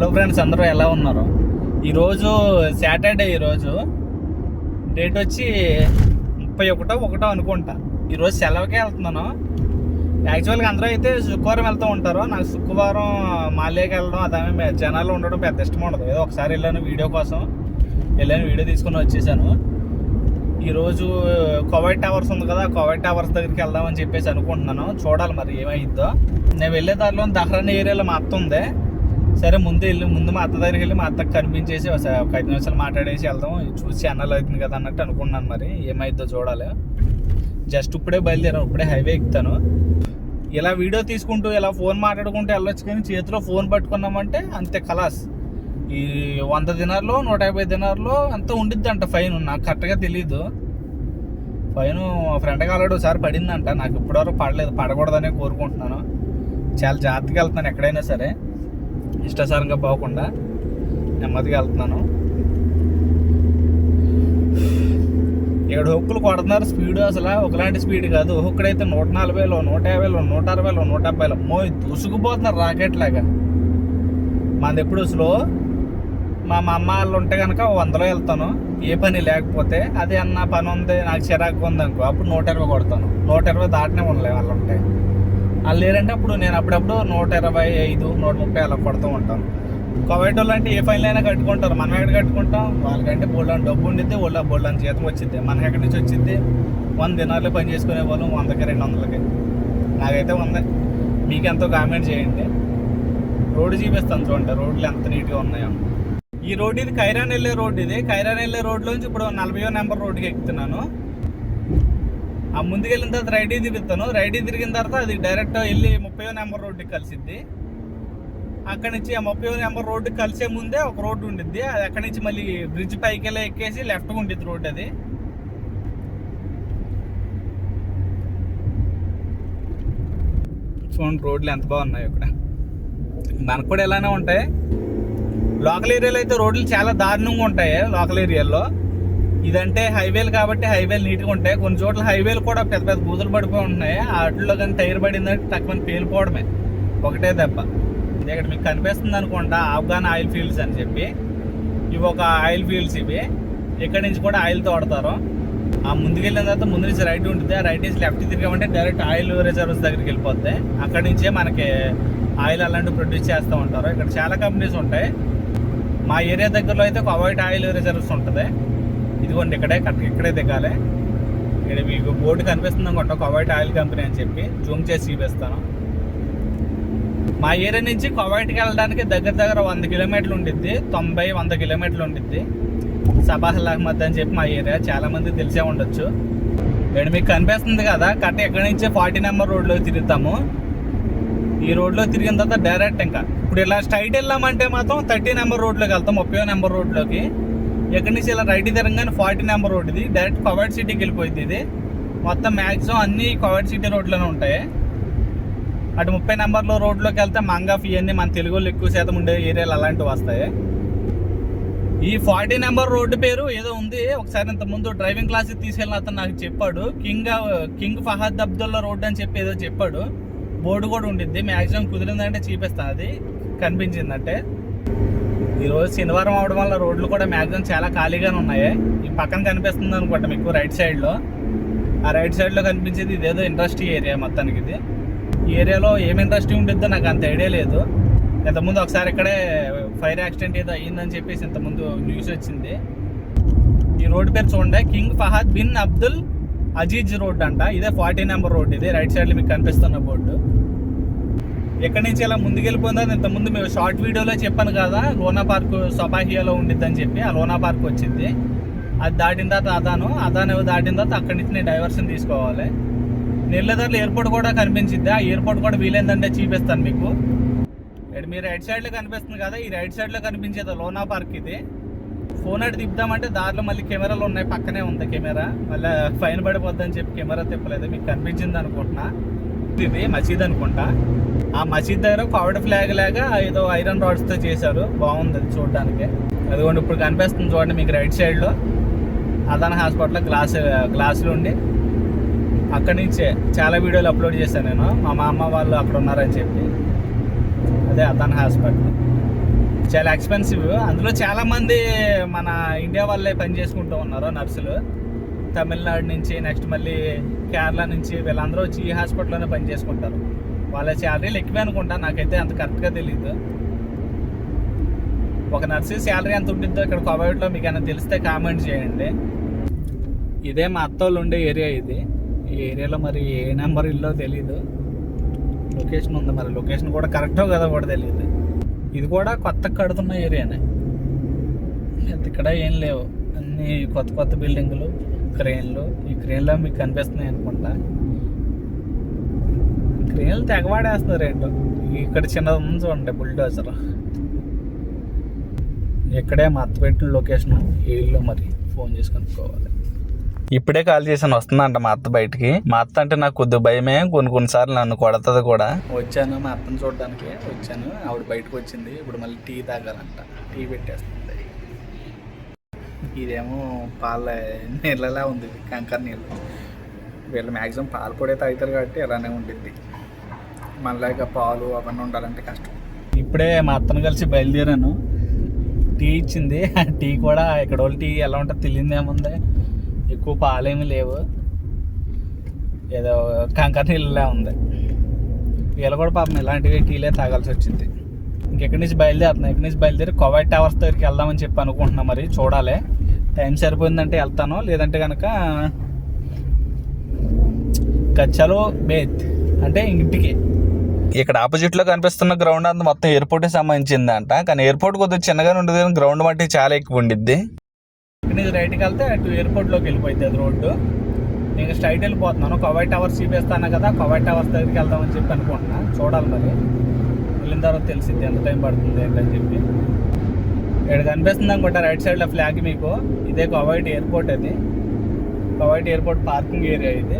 Hello friends అందరూ ఎలా ఉన్నారు? ఈరోజు సాటర్డే ఈరోజు. డేట్ వచ్చి ముప్పై ఒకటో ఒకటో అనుకుంటా. ఈరోజు సెలవుకే వెళ్తున్నాను. యాక్చువల్గా అందరూ అయితే శుక్రవారం వెళ్తూ ఉంటారు. నాకు శుక్రవారం మాలేకి వెళ్ళడం అదే జనాలు ఉండడం పెద్ద ఇష్టం ఉండదు. ఏదో ఒకసారి వెళ్ళాను వీడియో కోసం. వెళ్ళాను వీడియో తీసుకుని వచ్చేసాను. ఈరోజు కోవైట్ టవర్స్ ఉంది కదా కోవైట్ టవర్స్ దగ్గరికి వెళ్దామని చెప్పేసి అనుకుంటున్నాను. చూడాలి మరి ఏమైద్దో నేను వెళ్ళే దారిలో దహ్రాన్ ఏరియాలో మా అత్త ఉంది. సరే ముందు వెళ్ళి ముందు మా అత్త దగ్గరికి వెళ్ళి మా అత్తకు కనిపించేసి ఒకసారి ఒక ఐదు నిమిషాలు మాట్లాడేసి వెళ్దాం. చూసి ఛానల్ అవుతుంది కదా అన్నట్టు అనుకున్నాను మరి. ఏమైద్దో చూడాలి. జస్ట్ ఇప్పుడే బయలుదేరాను. ఇప్పుడే హైవే ఎక్కుతాను. ఇలా వీడియో తీసుకుంటూ ఇలా ఫోన్ మాట్లాడుకుంటూ వెళ్ళొచ్చు కానీ చేతిలో ఫోన్ పట్టుకున్నామంటే అంతే కలాస్. ఈ వంద దినాల్లో నూట యాభై దినాల్లో అంత ఉండిద్ది అంట ఫైన్. నాకు కరెక్ట్గా తెలియదు ఫైన్ మా ఫ్రెండ్కి ఆల్రెడీ ఒకసారి పడిందంట. నాకు ఇప్పటివరకు పడలేదు. పడకూడదనే కోరుకుంటున్నాను. చాలా జాగ్రత్తగా వెళ్తున్నాను ఎక్కడైనా సరే. ఇష్టాసారంగా పోకుండా నెమ్మదిగా వెళ్తున్నాను. ఇక్కడ హుక్కులు కొడుతున్నారు. స్పీడ్ అసలు ఒకలాంటి స్పీడ్ కాదు. హుక్కుడైతే నూట నలభైలో నూట యాభైలో నూట అరవైలో నూట డెబ్బైలో మో దూసుకుపోతున్నారు రాకెట్ లాగా. మనది ఎప్పుడు స్లో? మా మా అమ్మ వాళ్ళు ఉంటే కనుక వందలో వెళ్తాను. ఏ పని లేకపోతే అది అన్న పని ఉంది నాకు చిరాకు ఉంది అనుకో అప్పుడు నూట ఇరవై కొడతాను. నూట ఇరవై దాటనే ఉండలే వాళ్ళు ఉంటే. వాళ్ళు లేరంటే అప్పుడు నేను అప్పుడప్పుడు నూట ఇరవై ఐదు నూట ముప్పై అలా కొడుతూ ఉంటాను. కోవిడ్ వాళ్ళు అంటే ఏ ఫైన్లు అయినా కట్టుకుంటారు. మనం ఎక్కడ కట్టుకుంటాం? వాళ్ళకంటే బోల్డ్ డబ్బు ఉండిద్ది వాళ్ళ బోల్డ్ అని జీతం వచ్చింది మనకి ఎక్కడి నుంచి వచ్చింది వంద దినాలు పని చేసుకునే వాళ్ళు వందకి రెండు వందలకి. నాకైతే ఉంది. మీకు ఎంతో కామెంట్ చేయండి. రోడ్డు చూపిస్తాను చూడండి. రోడ్లు ఎంత నీట్గా ఉన్నాయో. ఈ రోడ్డు ఇది కైరాన్ వెళ్ళే రోడ్ ఇది. కైరాన్ వెళ్ళే రోడ్లోంచి ఇప్పుడు నలభైయో నెంబర్ రోడ్డుకి ఎక్కుతున్నాను. ఆ ముందుకెళ్ళిన తర్వాత రైడీ తిరుగుతాను రైడీ తిరిగిన తర్వాత అది డైరెక్ట్ వెళ్ళి ముప్పై నెంబర్ రోడ్డుకి కలిసిద్ది. అక్కడి నుంచి ఆ ముప్పై నెంబర్ రోడ్డు కలిసే ముందే ఒక రోడ్డు ఉండిద్ది. అది అక్కడి నుంచి మళ్ళీ బ్రిడ్జ్ పైకి వెళ్ళి ఎక్కేసి లెఫ్ట్ ఉండిద్ది రోడ్ అది. చూడండి రోడ్లు ఎంత బాగున్నాయి ఇక్కడ. మనకు కూడా ఇలానే ఉంటాయి. లోకల్ ఏరియాలో అయితే రోడ్లు చాలా దారుణంగా ఉంటాయి లోకల్ ఏరియాలో. ఇదంటే హైవేలు కాబట్టి హైవేలు నీట్గా ఉంటాయి. కొన్ని చోట్ల హైవేలు కూడా పెద్ద పెద్ద బూతులు పడిపోయి ఉన్నాయి. వాటిలో కానీ టైర్ పడిందంటే తక్కువ పేలిపోవడమే. ఒకటే దెబ్బ. ఇక్కడ మీకు కనిపిస్తుంది అనుకుంటా ఆఫ్ఘాన్ ఆయిల్ ఫీల్డ్స్ అని చెప్పి. ఇవి ఒక ఆయిల్ ఫీల్డ్స్ ఇవి. ఇక్కడ నుంచి కూడా ఆయిల్ తోడతారు. ఆ ముందుకెళ్ళిన తర్వాత ముందు నుంచి రైట్ ఉంటుంది. ఆ రైట్ నుంచి లెఫ్ట్ తిరిగామంటే డైరెక్ట్ ఆయిల్ రిజర్వ్స్ దగ్గరికి వెళ్ళిపోతాయి అక్కడి నుంచే మనకి ఆయిల్ అలాంటివి ప్రొడ్యూస్ చేస్తూ ఉంటారు. ఇక్కడ చాలా కంపెనీస్ ఉంటాయి. మా ఏరియా దగ్గరలో అయితే ఒక అవైట్ ఆయిల్ రిజర్వ్స్ ఉంటుంది. ఇదిగోండి ఇక్కడే కరెక్ట్ ఇక్కడే దిగాలి. ఇక్కడ మీకు బోర్డు కనిపిస్తుంది అనుకుంటా కొవైట్ ఆయిల్ కంపెనీ అని చెప్పి జూమ్ చేసి చూపిస్తాను. మా ఏరియా నుంచి కోవైట్కి వెళ్ళడానికి దగ్గర దగ్గర వంద కిలోమీటర్లు ఉండిద్ది తొంభై వంద కిలోమీటర్లు ఉండిద్ది. సబాహల్ అహ్మద్ అని చెప్పి మా ఏరియా చాలామంది తెలిసే ఉండొచ్చు. ఇక్కడ మీకు కనిపిస్తుంది కదా కరెక్ట్ ఎక్కడి నుంచి ఫార్టీ నెంబర్ రోడ్లో తిరుగుతాము. ఈ రోడ్లో తిరిగిన తర్వాత డైరెక్ట్ ఇంకా. ఇప్పుడు ఇలా స్ట్రైట్ వెళ్ళామంటే మాత్రం థర్టీ నెంబర్ రోడ్లోకి వెళ్తాం ముప్పై నెంబర్ రోడ్లోకి. ఎక్కడి నుంచి ఇలా రైట్ తిరగగానే ఫార్టీ నెంబర్ రోడ్ ఇది. డైరెక్ట్ కవర్డ్ సిటీకి వెళ్ళిపోయింది ఇది. మొత్తం మ్యాక్సిమం అన్ని కవర్డ్ సిటీ రోడ్లోనే ఉంటాయి. అటు ముప్పై నెంబర్లో రోడ్లోకి వెళ్తే మంగాఫ్ ఇవన్నీ మన తెలుగు వాళ్ళు ఎక్కువ శాతం ఉండే ఏరియాలు అలాంటివి వస్తాయి. ఈ ఫార్టీ నెంబర్ రోడ్డు పేరు ఏదో ఉంది. ఒకసారి ఇంత ముందు డ్రైవింగ్ క్లాస్ తీసుకెళ్ళిన అతను నాకు చెప్పాడు. King king Fahad Abdullah road అని చెప్పి ఏదో చెప్పాడు. బోర్డు కూడా ఉండిద్ది. మ్యాక్సిమం కుదిరిందంటే చూపిస్తాను అది. కనిపించిందంటే. ఈరోజు శనివారం అవడం వల్ల రోడ్లు కూడా మ్యాక్సిమం చాలా ఖాళీగానే ఉన్నాయి. ఈ పక్కన కనిపిస్తుంది అనుకుంటా మీకు రైట్ సైడ్లో. ఆ రైట్ సైడ్లో కనిపించేది ఇదేదో ఇండస్ట్రీ ఏరియా మొత్తానికి ఇది. ఈ ఏరియాలో ఏం ఇండస్ట్రీ ఉంటుందో నాకు అంత ఐడియా లేదు. ఇంతకుముందు ఒకసారి ఇక్కడే ఫైర్ యాక్సిడెంట్ ఏదో అయ్యిందని చెప్పేసి ఇంతకుముందు న్యూస్ వచ్చింది. ఈ రోడ్డు పేరు చూడండి king Fahad bin Abdul Aziz road అంట. ఇదే ఫార్టీ నెంబర్ రోడ్ ఇది రైట్ సైడ్లో మీకు కనిపిస్తున్న బోర్డు. ఎక్కడి నుంచి ఇలా ముందుకెళ్ళిపోయిందో ఇంత ముందు మేము షార్ట్ వీడియోలో చెప్పాను కదా లోనా పార్క్ సొబాహియాలో ఉండిద్దని చెప్పి ఆ లోనా పార్క్ వచ్చింది. అది దాటిన తర్వాత అదాను అదాను దాటిన తర్వాత అక్కడి నుంచి నేను డైవర్షన్ తీసుకోవాలి. నెల్లదారులు ఎయిర్పోర్ట్ కూడా కనిపించింది ఆ ఎయిర్పోర్ట్ కూడా వీలైందంటే చూపిస్తాను మీకు. మీ మీరు రైట్ సైడ్లో కనిపిస్తుంది కదా ఈ రైట్ సైడ్లో కనిపించేది లోనా పార్క్ ఇది. ఫోన్ అటు తిప్పుదామంటే దారిలో మళ్ళీ కెమెరాలు ఉన్నాయి పక్కనే ఉంది కెమెరా. మళ్ళీ ఫైన్ పడిపోద్దని చెప్పి కెమెరా తిప్పలేదు మీకు కనిపించింది అనుకుంటున్నా. ఇది మసీద్ అనుకుంటా. ఆ మసీద్ దగ్గర పవర్డ్ ఫ్లాగ్ లాగా ఏదో ఐరన్ రాడ్స్తో చేశారు. బాగుంది అది చూడడానికి. అదిగోండి ఇప్పుడు కనిపిస్తుంది చూడండి మీకు రైట్ సైడ్లో. అదాన హాస్పిటల్లో గ్లాస్ గ్లాసులు ఉండి. అక్కడి నుంచే చాలా వీడియోలు అప్లోడ్ చేశాను నేను. మా మామ అమ్మ వాళ్ళు అక్కడ ఉన్నారని చెప్పి. అదే అదాన హాస్పిటల్ చాలా ఎక్స్పెన్సివ్ అందులో చాలా మంది మన ఇండియా వాళ్ళే పని చేసుకుంటూ ఉన్నారు నర్సులు. తమిళనాడు నుంచి నెక్స్ట్ మళ్ళీ కేరళ నుంచి వీళ్ళందరూ వచ్చి ఈ హాస్పిటల్లోనే పని చేసుకుంటారు. వాళ్ళ శాలరీలు ఎక్కువే అనుకుంటా నాకైతే అంత కరెక్ట్గా తెలియదు ఒక నర్సు శాలరీ ఎంత ఉంటుందో ఇక్కడ కోవిడ్లో మీకు ఏమైనా తెలిస్తే కామెంట్ చేయండి. ఇదే మా అత్తోళ్ళు ఉండే ఏరియా ఇది. ఈ ఏరియాలో మరి ఏ నెంబర్ ఇల్లో తెలియదు లొకేషన్ ఉంది మరి లొకేషన్ కూడా కరెక్టో కదా కూడా తెలియదు ఇది కూడా కొత్త కడుతున్న ఏరియానే. ఇక్కడ ఏం లేవు. అన్ని కొత్త కొత్త బిల్డింగులు క్రేన్లు. ఈ క్రేన్లో మీకు కనిపిస్తున్నాయి అనుకుంటా. క్రేన్లు తెగవాడేస్తున్నారు ఏంటో. ఇక్కడ చిన్నది ఉంది చూడండి బుల్డోజర్. ఇక్కడే మా అత్త పెట్టిన లొకేషన్. ఈ ఇల్లు మరి ఫోన్ చేసి కనుక్కోవాలి. ఇప్పుడే కాల్ చేసాను వస్తుందంట మా అత్త బయటికి. మా అత్త అంటే నాకు కొద్ది భయమే. కొన్ని కొన్నిసార్లు నన్ను కొడతది కూడా. వచ్చాను మా అత్తని చూడడానికి వచ్చాను. ఆవిడ బయటకు వచ్చింది. ఇప్పుడు మళ్ళీ టీ తాగాలంట. టీ పెట్టేస్తాను ఇదేమో పాల నీళ్ళలా ఉంది కంకర నీళ్ళు వీళ్ళు మ్యాక్సిమం పాలు కూడా తాగుతారు కాబట్టి ఇలానే ఉండిద్ది. మళ్ళీ పాలు అవన్నీ ఉండాలంటే కష్టం. ఇప్పుడే మా అత్తను కలిసి బయలుదేరాను. టీ ఇచ్చింది. టీ కూడా ఇక్కడ వాళ్ళు టీ ఎలా ఉంటుందో తెలియదు ఏముంది ఎక్కువ పాలేమి లేవు. ఏదో కంకర నీళ్ళలా ఉంది. వీళ్ళు కూడా పాపం ఇలాంటివి టీలే తాగాల్సి వచ్చింది. ఇంకెక్కడి నుంచి బయలుదేరుతున్నాను ఇక్కడి నుంచి బయలుదేరి కోవైట్ టవర్స్ దగ్గరికి వెళ్దామని చెప్పి అనుకుంటున్నాం మరి చూడాలి. టైం సరిపోయిందంటే వెళ్తాను. లేదంటే కనుక గచ్చలో బేత్ అంటే ఇంటికి. ఇక్కడ ఆపోజిట్లో కనిపిస్తున్న గ్రౌండ్ అంతా మొత్తం ఎయిర్పోర్ట్ సంబంధించింది అంట కానీ ఎయిర్పోర్ట్ కొద్దిగా చిన్నగానే ఉండదు. కానీ గ్రౌండ్ మట్టి చాలా ఎక్కువ ఉండిద్ది. ఇక్కడ నుంచి రైట్కి వెళ్తే అటు ఎయిర్పోర్ట్లోకి వెళ్ళిపోయింది అది రోడ్డు. నేను స్ట్రైట్ వెళ్ళిపోతున్నాను. కవైట్ టవర్స్ చూపిస్తాను కదా కవైట్ టవర్స్ దగ్గరికి వెళ్దామని చెప్పి అనుకుంటున్నా. చూడాలి మరి. వెళ్ళిన తర్వాత తెలిసింది ఎంత టైం పడుతుంది ఏంటని చెప్పి. ఇక్కడ కనిపిస్తుంది అనుకుంటా రైట్ సైడ్లో ఫ్లాగ్ మీకు. ఇదే కవైట్ ఎయిర్పోర్ట్ అది. కవైట్ ఎయిర్పోర్ట్ పార్కింగ్ ఏరియా ఇది.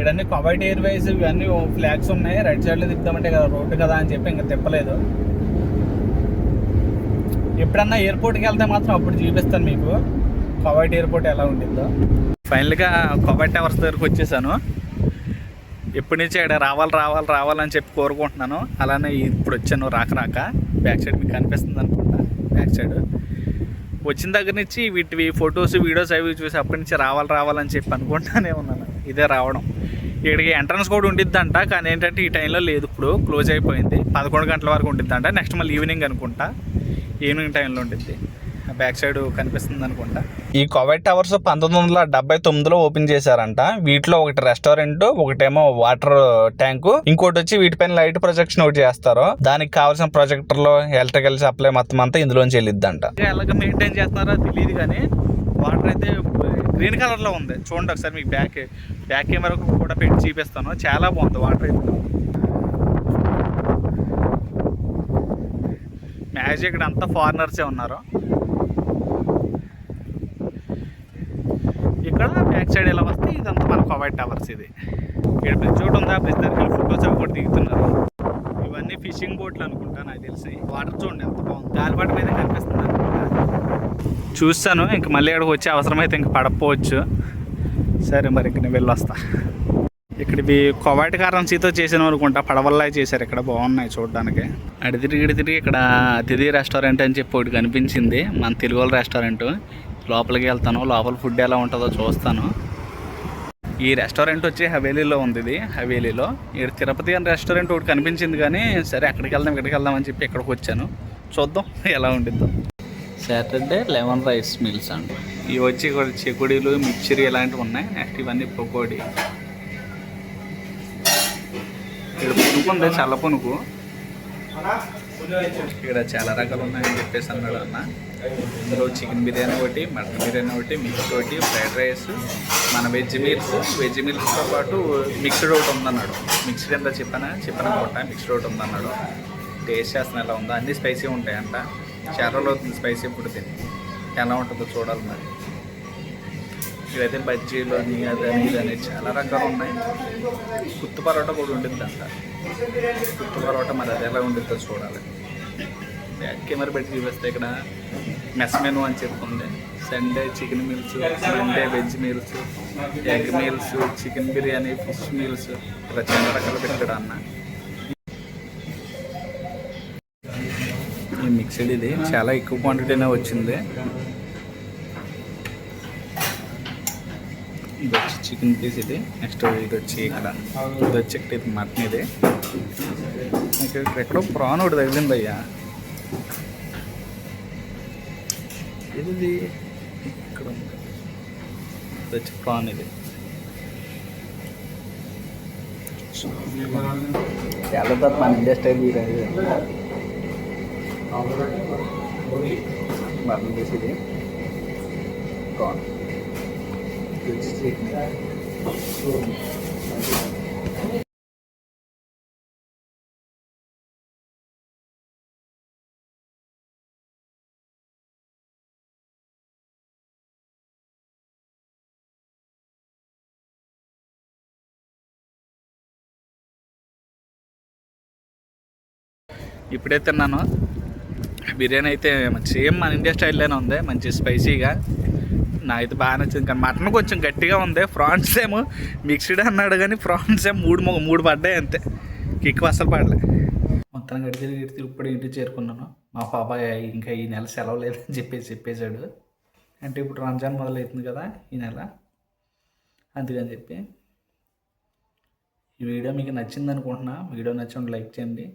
ఇవన్నీ కవైట్ ఎయిర్వేస్ ఇవన్నీ ఫ్లాగ్స్ ఉన్నాయి. రైట్ సైడ్లో తిప్పుదామంటే కదా రోడ్డు కదా అని చెప్పి ఇంకా తిప్పలేదు. ఎప్పుడన్నా ఎయిర్పోర్ట్కి వెళ్తే మాత్రం అప్పుడు చూపిస్తాను మీకు. కవైట్ ఎయిర్పోర్ట్ ఎలా ఉంటుందో ఫైనల్గా కవైట్ టవర్స్ దగ్గరకు వచ్చేసాను. ఎప్పటి నుంచి ఇక్కడ రావాలి రావాలి రావాలని చెప్పి కోరుకుంటున్నాను. అలానే ఇప్పుడు వచ్చాను రాక రాక. బ్యాక్ సైడ్ మీకు కనిపిస్తుంది అనుకుంటా. బ్యాక్ సైడ్ వచ్చిన దగ్గర నుంచి వీటివి ఫొటోస్ వీడియోస్ అవి చూసి అప్పటి నుంచి రావాలి రావాలని చెప్పి అనుకుంటానే ఉన్నాను. ఇదే రావడం. ఇక్కడికి ఎంట్రన్స్ కూడా ఉండిద్దంట కానీ ఏంటంటే ఈ టైంలో లేదు ఇప్పుడు. క్లోజ్ అయిపోయింది. పదకొండు గంటల వరకు ఉండిద్దంట. నెక్స్ట్ మళ్ళీ ఈవినింగ్ అనుకుంటా. ఈవినింగ్ టైంలో ఉండిద్ది. బ్యాక్ సైడ్ కనిపిస్తుంది అనుకుంటా. ఈ కోవిడ్ టవర్స్ పంతొమ్మిది వందల డెబ్బై తొమ్మిదిలో ఓపెన్ చేశారంట. వీటిలో ఒకటి రెస్టారెంట్ ఒకటేమో వాటర్ ట్యాంకు ఇంకోటి వచ్చి వీటిపైన లైట్ ప్రొజెక్షన్ ఒకటి చేస్తారు. దానికి కావాల్సిన ప్రొజెక్టర్లు ఎలక్ట్రికల్ సప్లై మొత్తం అంతా ఇందులోంచి వెళ్ళిద్దంట. ఎలాగ మెయింటైన్ చేస్తున్నారో తెలియదు కానీ వాటర్ అయితే గ్రీన్ కలర్లో ఉంది. చూడండి ఒకసారి మీకు బ్యాక్ బ్యాక్ కెమెరా కూడా పెట్టి చూపిస్తాను. చాలా బాగుంది వాటర్ అయితే. మ్యాజిక్ ఇక్కడ అంతా ఫారినర్సే ఉన్నారు. బ్యాక్ సైడ్ ఎలా వస్తే ఇదంతా మన కోవైట్ టవర్స్ ఇది. ఇక్కడ బ్రిడ్జ్ ఒకటి ఉంది? ఆ బ్రిడ్జ్ దగ్గర ఫోటోస్ అవి కూడా దిగుతున్నారు. ఇవన్నీ ఫిషింగ్ బోట్లు అనుకుంటా నాకు తెలిసి. వాటర్ చూడండి ఎంత బాగుంది. గాలిపాట మీద కనిపిస్తుంది అనుకుంటా. చూస్తాను. ఇంక మళ్ళీ అక్కడికి వచ్చే అవసరమైతే ఇంక పడపోవచ్చు. సరే మరి ఇంక నేను వెళ్ళొస్తా. ఇక్కడ ఇవి కొవాటి కరెన్సీతో చేసిన అనుకుంటా పడవల్లా చేశారు. ఇక్కడ బాగున్నాయి చూడడానికి. అడి తిరిగి తిరిగి ఇక్కడ అతిథి రెస్టారెంట్ అని చెప్పి ఒకటి కనిపించింది. మన తెలుగు వాళ్ళ రెస్టారెంట్ లోపలికి వెళ్తాను. లోపల ఫుడ్ ఎలా ఉంటుందో చూస్తాను. ఈ రెస్టారెంట్ వచ్చి హవేలీలో ఉంది ఇది హవేలీలో. ఇక్కడ తిరుపతి అని రెస్టారెంట్ ఒకటి కనిపించింది కానీ సరే అక్కడికి వెళ్దాం ఇక్కడికి వెళ్దాం అని చెప్పి ఇక్కడికి వచ్చాను. చూద్దాం ఎలా ఉండిద్దాం. సాటర్డే లెమన్ రైస్ మీల్స్ అండి. ఇవి వచ్చి ఇక్కడ చెకుడీలు మిక్చర్ ఇలాంటివి ఉన్నాయి. నెక్స్ట్ ఇవన్నీ పకోడీ. ఇక్కడ పునుకు ఉంది చల్ల పునుకు. ఇక్కడ చాలా రకాలు ఉన్నాయని చెప్పేసి అన్నాడు అన్న. ఇందులో చికెన్ బిర్యానీ ఒకటి మటన్ బిర్యానీ ఒకటి మిక్స్ ఒకటి ఫ్రైడ్ రైస్ మన వెజ్ మీల్స్. వెజ్ మీల్స్తో పాటు మిక్స్డ్ ఒకటి ఉందన్నాడు. మిక్స్డ్ ఎంత చెప్పానా? చెప్పాను అనుకుంటా. మిక్స్డ్ ఒకటి ఉందన్నాడు. టేస్ట్ చేస్తున్నా ఎలా ఉందో? అన్నీ స్పైసీ ఉంటాయంట. అంట రోజులు అవుతుంది స్పైసీ ఇప్పుడు తిని. ఎలా ఉంటుందో చూడాలి మరి. ఇవైతే బజ్జీలు అని అదని ఇదని చాలా రకాలు ఉన్నాయి. కుత్తు పరోటా కూడా ఉండిద్ది అంట కుత్తు పరోటా మరి అది ఎలా ఉండిద్దో చూడాలి. కెమెరా పెట్టి చూపిస్తే ఇక్కడ మెస్ మెను అని చెప్తుంది Sunday chicken meals Monday veg meals egg meals chicken biryani fish meals ఇలా చాలా రకాలు పెట్టాడు అన్న ఈ మిక్స్డ్ ఇది చాలా ఎక్కువ క్వాంటిటీనే వచ్చింది. ఇది వచ్చి చికెన్ పీస్ ఇది. నెక్స్ట్ ఇది వచ్చి ఇక్కడ. ఇది వచ్చి ఇక్కడ ఇది మటన్ ఇది. ఇక్కడ ఎక్కడో ప్రాన్ ఒకటి తగిలింది అయ్యా ఇది ఇక్కడ ఉంది. ఇది వచ్చి ప్రాన్ ఇది చాలా తర్వాత మన ఇండియా ఇప్పుడే తిన్నాను. బిర్యానీ అయితే సేమ్ మన ఇండియా స్టైల్లోనే ఉంది. మంచి స్పైసీగా. నాకైతే బాగా నచ్చింది. కానీ మటన్ కొంచెం గట్టిగా ఉంది. ఫ్రాన్స్ ఏమో మిక్స్డ్ అన్నాడు కానీ ఫ్రాన్స్ ఏమో మూడు మూడు పడ్డాయి అంతే. కిక్ అసలు పడలే. మొత్తం గడితే గడితే ఇప్పుడు ఇంటికి చేరుకున్నాను. మా పాప ఇంకా ఈ నెల సెలవు లేదని చెప్పేసి చెప్పేశాడు. అంటే ఇప్పుడు రంజాన్ మొదలవుతుంది కదా ఈ నెల. అందుకని చెప్పి ఈ వీడియో మీకు నచ్చింది అనుకుంటున్నా. వీడియో నచ్చిన లైక్ చేయండి.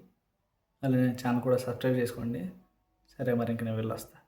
అలానే ఛానల్ కూడా సబ్స్క్రైబ్ చేసుకోండి. సరే మరి ఇంక నేను వెళ్ళొస్తా.